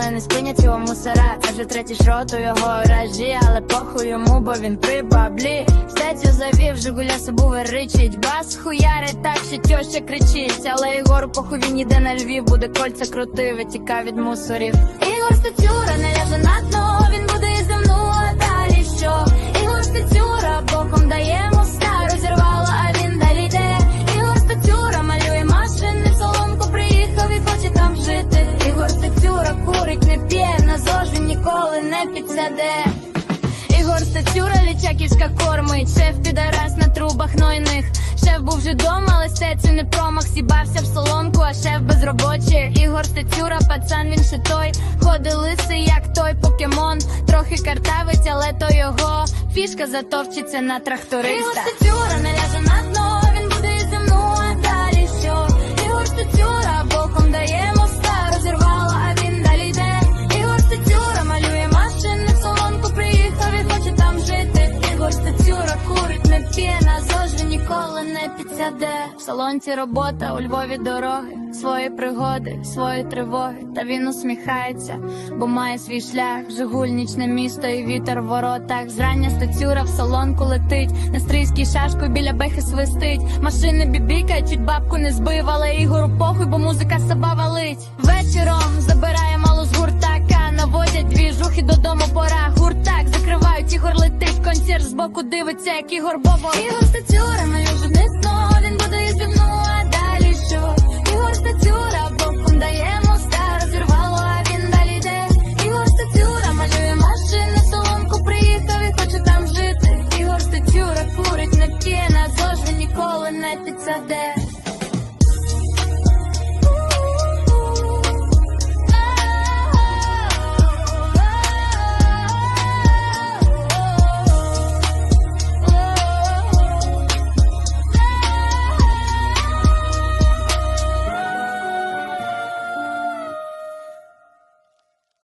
думає, не спинять його мусора. Це вже третій шрот у його гаражі, але похуй йому, бо він при баблі. Стецю завів, Жигуля собу ричить, бас хуярить так, що тьоща кричить. Але Ігору похуй він іде на Львів, буде кольця крутив і тікав від мусорів. Ігор Стецюра не ляже на дно, він буде ніколи де. Ігор Стецюра, лічаківська кормить, шеф підарас на трубах нойних. Шеф був вже дома, але стецю не промах, сібався в соломку, а шеф безробочий. Ігор Стецюра, пацан, він ще той. Ходи лисий, як той покемон. Трохи картавить, але то його фішка затовчиться на тракториста. Ігор Стецюра ніколи не підсяде. В салонці робота, у Львові дороги, свої пригоди, свої тривоги. Та він усміхається, бо має свій шлях. Жигуль, нічне місто і вітер в воротах. Зрання стецюра в салонку летить. На стрийській шашку біля бехи свистить. Машини бібікають, чуть бабку не збив, але Ігору похуй, бо музика саба валить. Вечором забирає малу з гуртака. Наводять дві жухи додому пора. Гуртак закривають, Ігор летить збоку дивиться, як Ігор Бобо Ігор Стецюра, моє жодництво, він буде зі мною, а далі що? Ігор Стецюра, боком даємо стар, зірвало, а він далі йде. Ігор Стецюра, малює машини, соломку приїхав і хоче там жити. Ігор Стецюра, курить, не п'є, на зло він ніколи не підсаде.